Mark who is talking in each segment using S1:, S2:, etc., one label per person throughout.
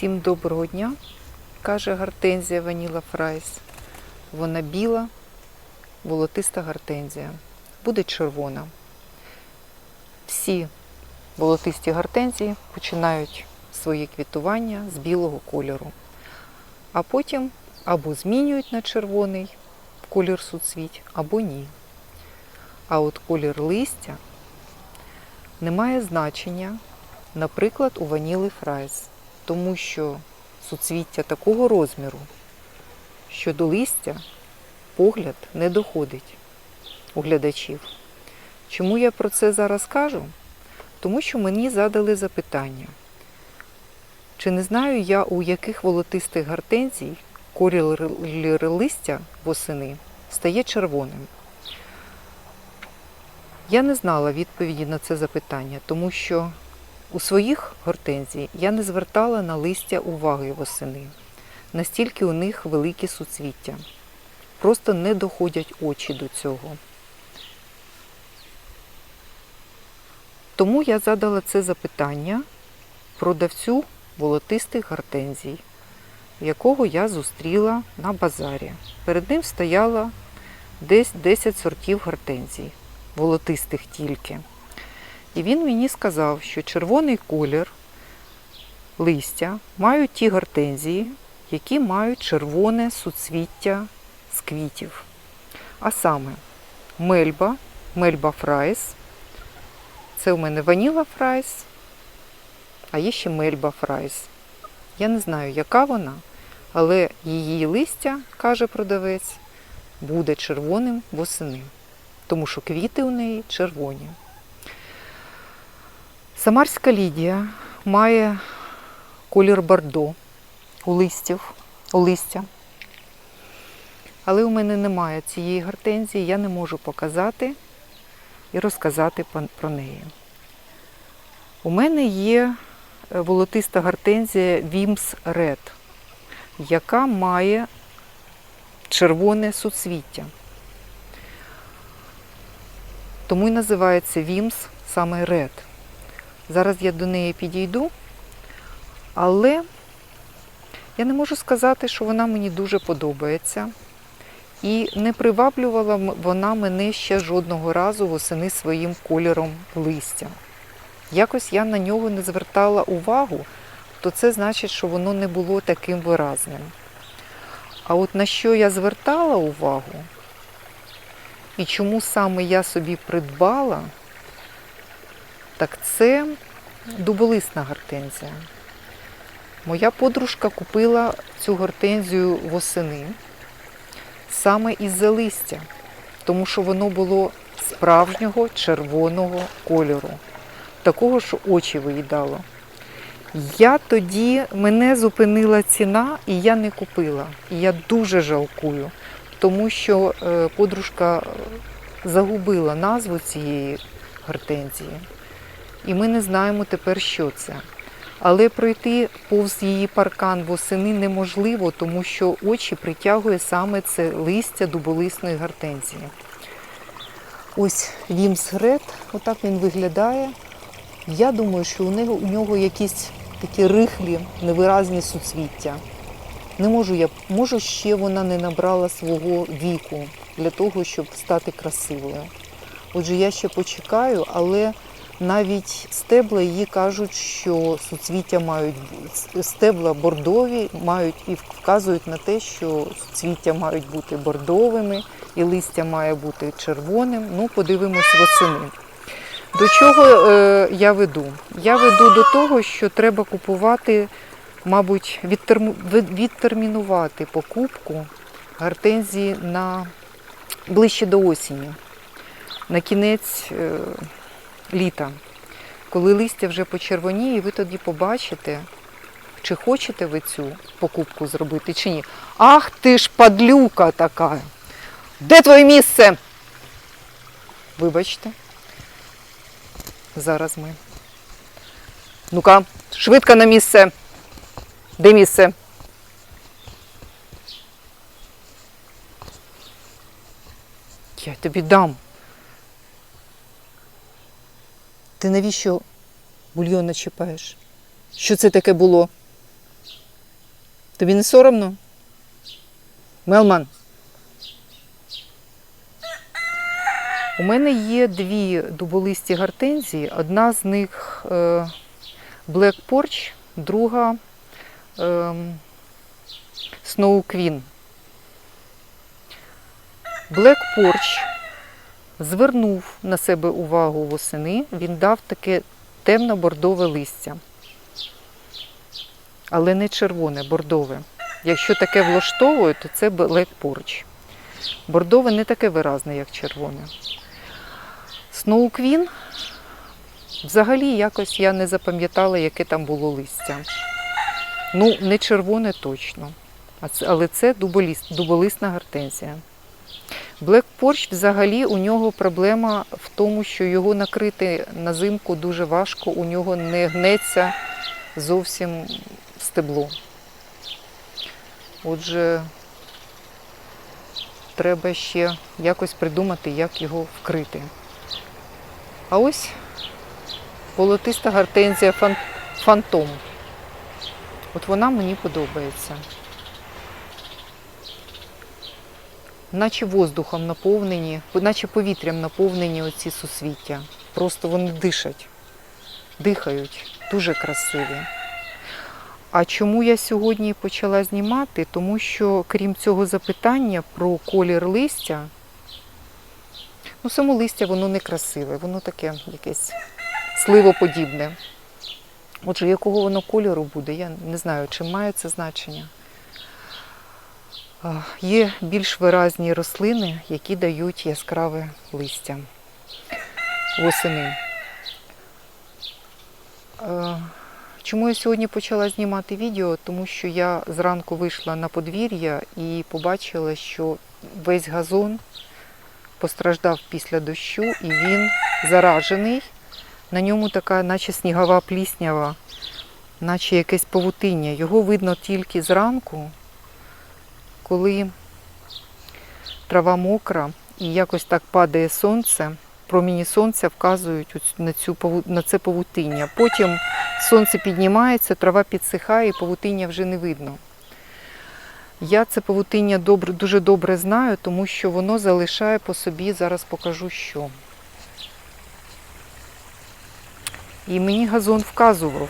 S1: Всім доброго дня, каже гортензія Ваніла Фрайс. Вона біла, волотиста гортензія. Буде червона. Всі волотисті гортензії починають своє квітування з білого кольору, а потім або змінюють на червоний колір суцвіть, або ні. А от колір листя не має значення, наприклад, у ваніли фрайс, тому що суцвіття такого розміру, що до листя погляд не доходить у глядачів. Чому я про це зараз кажу? Тому що мені задали запитання, чи не знаю я, у яких волотистих гортензій колір листя восени стає червоним. Я не знала відповіді на це запитання, тому що у своїх гортензій я не звертала на листя уваги восени. Настільки у них великі суцвіття. Просто не доходять очі до цього. Тому я задала це запитання продавцю волотистих гортензій, якого я зустріла на базарі. Перед ним стояло десь 10 сортів гортензій, волотистих тільки. І він мені сказав, що червоний колір листя мають ті гортензії, які мають червоне суцвіття з квітів. А саме мельба, мельба фрайс. Це у мене ваніла фрайс, а є ще мельба фрайс. Я не знаю, яка вона, але її листя, каже продавець, буде червоним восени, тому що квіти у неї червоні. Самарська лідія має колір бордо у листів, у листя. Але у мене немає цієї гортензії, я не можу показати і розказати про неї. У мене є волотиста гортензія Вімс Ред, яка має червоне суцвіття. Тому і називається Вімс саме Ред. Зараз я до неї підійду, але я не можу сказати, що вона мені дуже подобається. І не приваблювала вона мене ще жодного разу восени своїм кольором листя. Якось я на нього не звертала увагу, то це значить, що воно не було таким виразним. А от на що я звертала увагу, і чому саме я собі придбала, так це дуболисна гортензія. Моя подружка купила цю гортензію восени саме із-за листя, тому що воно було справжнього червоного кольору, такого, що очі виїдало. Я тоді мене зупинила ціна і я не купила. І я дуже жалкую, тому що подружка загубила назву цієї гортензії. І ми не знаємо тепер, що це. Але пройти повз її паркан восени неможливо, тому що очі притягує саме це листя дуболисної гортензії. Ось Вімс Ред, отак він виглядає. Я думаю, що у нього, у нього якісь такі рихлі, невиразні суцвіття. Не можу я, може, ще вона не набрала свого віку для того, щоб стати красивою. Отже, я ще почекаю, але навіть стебла її кажуть, що суцвіття мають стебла бордові, мають і вказують на те, що суцвіття мають бути бордовими і листя має бути червоним. Ну, подивимось восени. До чого е, я веду? Я веду до того, що треба купувати, мабуть, відтерму, відтермінувати покупку гортензії на ближче до осені, на кінець. Е, літа, коли листя вже почервоніє, ви тоді побачите, чи хочете ви цю покупку зробити, чи ні. Ах ти ж падлюка така! Де твоє місце? Вибачте. Зараз ми. Ну-ка, швидко на місце. Де місце? Я тобі дам. Ти навіщо бульйон начіпаєш? Що це таке було? Тобі не соромно? Мелман. У мене є дві дуболисті гортензії. Одна з них е, Black Porch, друга е, Snow Queen. Black Porch звернув на себе увагу восени, він дав таке темно-бордове листя. Але не червоне, бордове. Якщо таке влаштовує, то це Black Porch. Бордове не таке виразне, як червоне. Queen взагалі якось я не запам'ятала, яке там було листя. Ну, не червоне точно. Але це дуболіст, дуболисна гортензія. Porch взагалі у нього проблема в тому, що його накрити на зимку дуже важко, у нього не гнеться зовсім стебло. Отже, треба ще якось придумати, як його вкрити. А ось полотиста гортензія фантом. От вона мені подобається. Наче воздухом наповнені, наче повітрям наповнені оці сусвіття. Просто вони дишать, дихають, дуже красиві. А чому я сьогодні почала знімати? Тому що, крім цього запитання про колір листя, ну само листя воно не красиве, воно таке якесь сливоподібне. Отже, якого воно кольору буде, я не знаю, чи має це значення. Є більш виразні рослини, які дають яскраве листя восени. Чому я сьогодні почала знімати відео? Тому що я зранку вийшла на подвір'я і побачила, що весь газон постраждав після дощу і він заражений. На ньому така, наче снігова пліснява, наче якесь павутиння. Його видно тільки зранку, коли трава мокра і якось так падає сонце. Проміні сонця вказують на, цю, на це павутиння. Потім сонце піднімається, трава підсихає, і павутиння вже не видно. Я це павутиння добре, дуже добре знаю, тому що воно залишає по собі, зараз покажу що. І мені газон вказував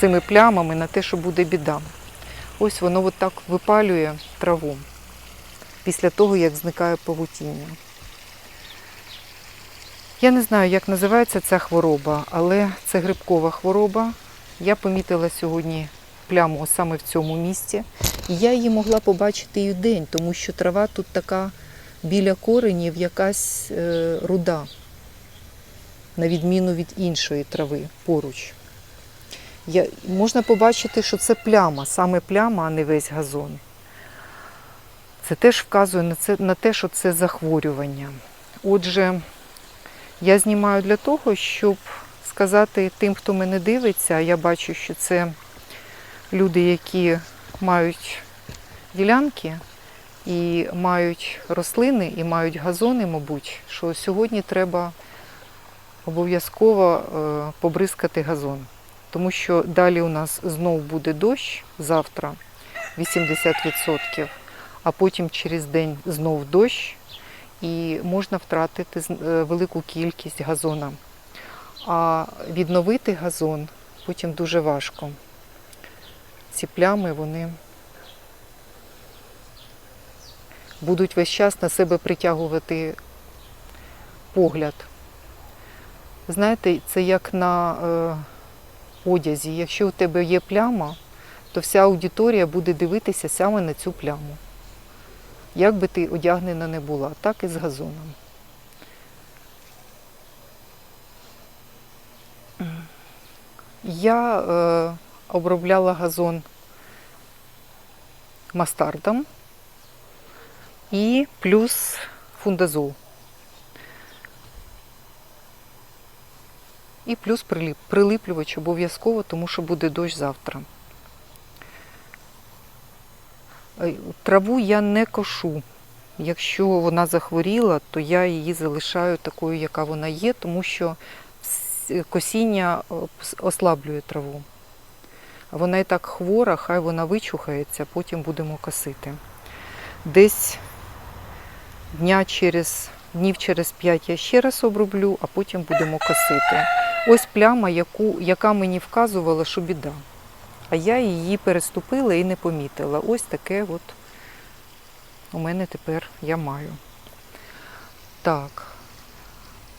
S1: цими плямами на те, що буде біда. Ось воно от так випалює траву після того, як зникає павутіння. Я не знаю, як називається ця хвороба, але це грибкова хвороба. Я помітила сьогодні пляму саме в цьому місці. І я її могла побачити і вдень, тому що трава тут така біля коренів якась е, руда, на відміну від іншої трави поруч. Я, можна побачити, що це пляма, саме пляма, а не весь газон. Це теж вказує на, це, на те, що це захворювання. Отже, я знімаю для того, щоб сказати тим, хто мене дивиться, я бачу, що це люди, які мають ділянки і мають рослини, і мають газони, мабуть, що сьогодні треба обов'язково е, побризкати газон. Тому що далі у нас знов буде дощ завтра 80%, а потім через день знов дощ, і можна втратити е, велику кількість газона. А відновити газон потім дуже важко. Ці плями вони будуть весь час на себе притягувати погляд. Знаєте, це як на е, одязі. Якщо у тебе є пляма, то вся аудиторія буде дивитися саме на цю пляму. Як би ти одягнена не була, так і з газоном. Я е, обробляла газон мастардом і плюс фундазол. І плюс приліп, прилиплювач обов'язково, тому що буде дощ завтра. Е, Траву я не кошу. Якщо вона захворіла, то я її залишаю такою, яка вона є, тому що косіння е, ослаблює траву. Вона і так хвора, хай вона вичухається, потім будемо косити. Десь дня через, днів через 5 я ще раз оброблю, а потім будемо косити. Ось пляма, яку, яка мені вказувала, що біда. А я її переступила і не помітила. Ось таке от у мене тепер я маю. Так.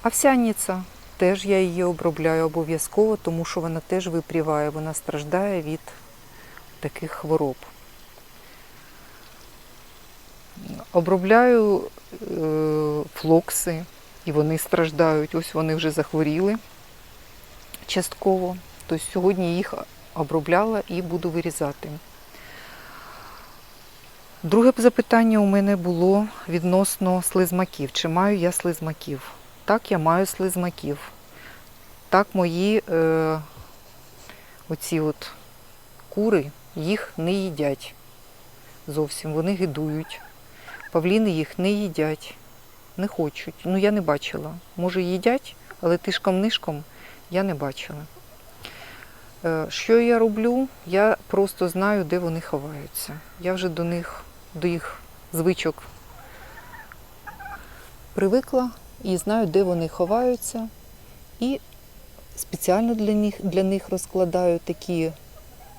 S1: Овсяниця. Теж я її обробляю обов'язково, тому що вона теж випріває, вона страждає від таких хвороб. Обробляю е, флокси, і вони страждають. Ось вони вже захворіли частково. Тобто сьогодні їх обробляла і буду вирізати. Друге запитання у мене було відносно слизмаків. Чи маю я слизмаків? Так, я маю слизмаків. Так, мої е, оці от кури їх не їдять зовсім. Вони гидують. Павліни їх не їдять, не хочуть. Ну, я не бачила. Може, їдять, але тишком-нишком я не бачила. Е, Що я роблю? Я просто знаю, де вони ховаються. Я вже до них, до їх звичок привикла і знаю, де вони ховаються. І спеціально для них, для них розкладаю такі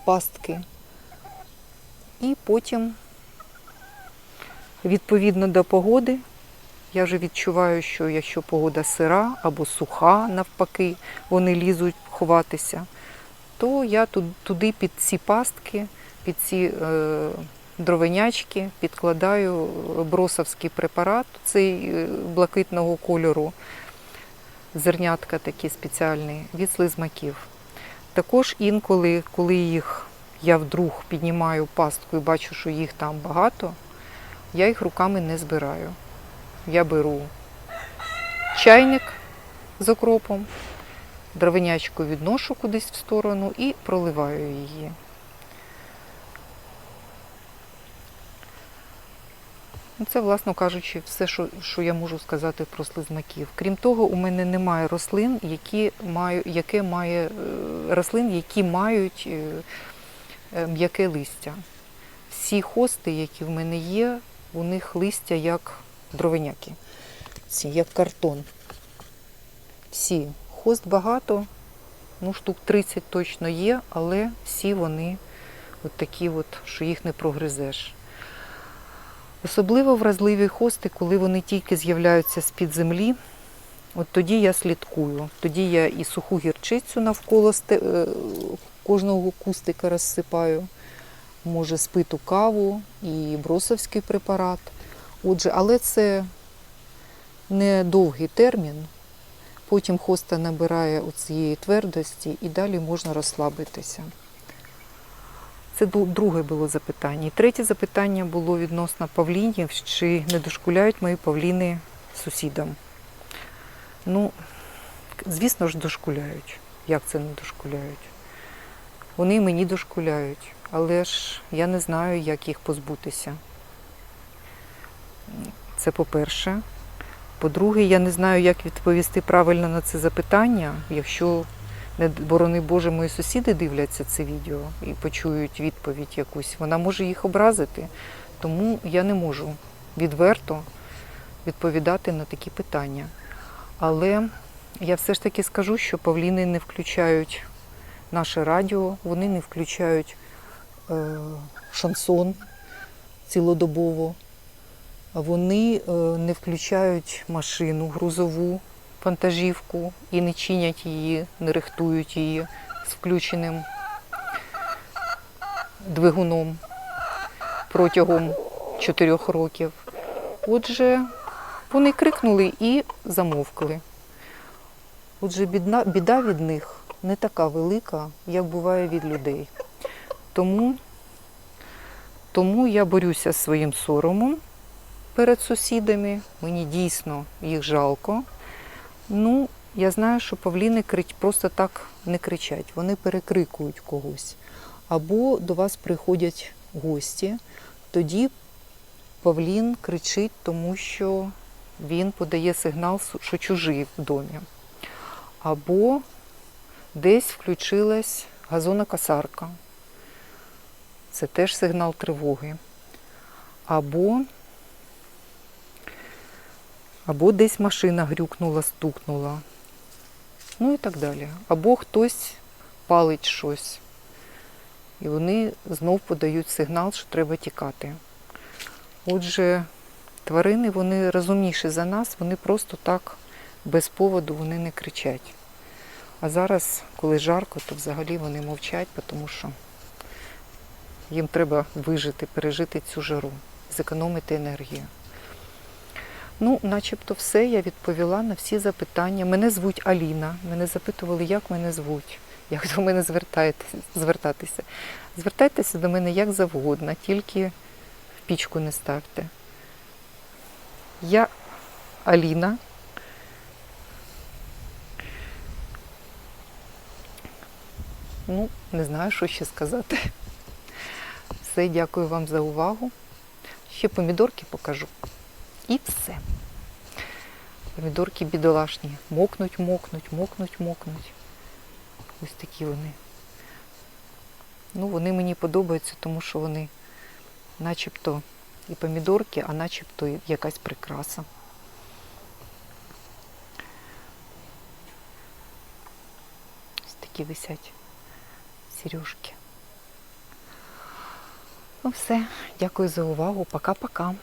S1: пастки. І потім, відповідно до погоди, я вже відчуваю, що якщо погода сира або суха, навпаки, вони лізуть ховатися, то я туди під ці пастки, під ці е, дровенячки підкладаю бросовський препарат, цей е, блакитного кольору, зернятка такі спеціальні від слизмаків. Також інколи, коли їх я вдруг піднімаю пастку і бачу, що їх там багато, я їх руками не збираю. Я беру чайник з окропом, дровенячку відношу кудись в сторону і проливаю її. Ну, Це, власно кажучи, все, що, що я можу сказати про слизмаків. Крім того, у мене немає рослин, які маю, яке має, е, рослин, які мають е, е, м'яке листя. Всі хости, які в мене є, у них листя як дровеняки, ці, як картон. Всі. Хост багато, ну штук 30 точно є, але всі вони от такі, от, що їх не прогризеш. Особливо вразливі хости, коли вони тільки з'являються з-під землі. От тоді я слідкую. Тоді я і суху гірчицю навколо е, кожного кустика розсипаю, може спиту каву і бросовський препарат. Отже, але це не довгий термін. Потім хоста набирає цієї твердості і далі можна розслабитися. Це друге було запитання. І третє запитання було відносно павлінів, чи не дошкуляють мої павліни сусідам. Ну, звісно ж, дошкуляють. Як це не дошкуляють? Вони мені дошкуляють, але ж я не знаю, як їх позбутися. Це по-перше. По-друге, я не знаю, як відповісти правильно на це запитання, якщо не борони Боже, мої сусіди дивляться це відео і почують відповідь якусь, вона може їх образити. Тому я не можу відверто відповідати на такі питання. Але я все ж таки скажу, що павліни не включають наше радіо, вони не включають е, шансон цілодобово, вони е, не включають машину грузову вантажівку і не чинять її, не рихтують її з включеним двигуном протягом чотирьох років. Отже, вони крикнули і замовкли. Отже, бідна, біда від них не така велика, як буває від людей. Тому, тому я борюся з своїм соромом перед сусідами. Мені дійсно їх жалко. Ну, я знаю, що павліни просто так не кричать, вони перекрикують когось. Або до вас приходять гості, тоді павлін кричить, тому що він подає сигнал, що чужий в домі. Або десь включилась газонокосарка, це теж сигнал тривоги. Або, або десь машина грюкнула, стукнула. Ну і так далі. Або хтось палить щось. І вони знов подають сигнал, що треба тікати. Отже, тварини вони розумніші за нас, вони просто так без поводу вони не кричать. А зараз, коли жарко, то взагалі вони мовчать, тому що їм треба вижити, пережити цю жару, зекономити енергію. Ну, начебто все, я відповіла на всі запитання. Мене звуть Аліна. Мене запитували, як мене звуть, як до мене звертатися. Звертайтеся до мене як завгодно, тільки в пічку не ставте. Я Аліна. Ну, не знаю, що ще сказати. Все, дякую вам за увагу. Ще помідорки покажу. І все. Помідорки бідолашні. Мокнуть, мокнуть, мокнуть, мокнуть. Ось такі вони. Ну, вони мені подобаються, тому що вони начебто і помідорки, а начебто і якась прикраса. Ось такі висять сережки. Ну все, дякую за увагу. Пока-пока.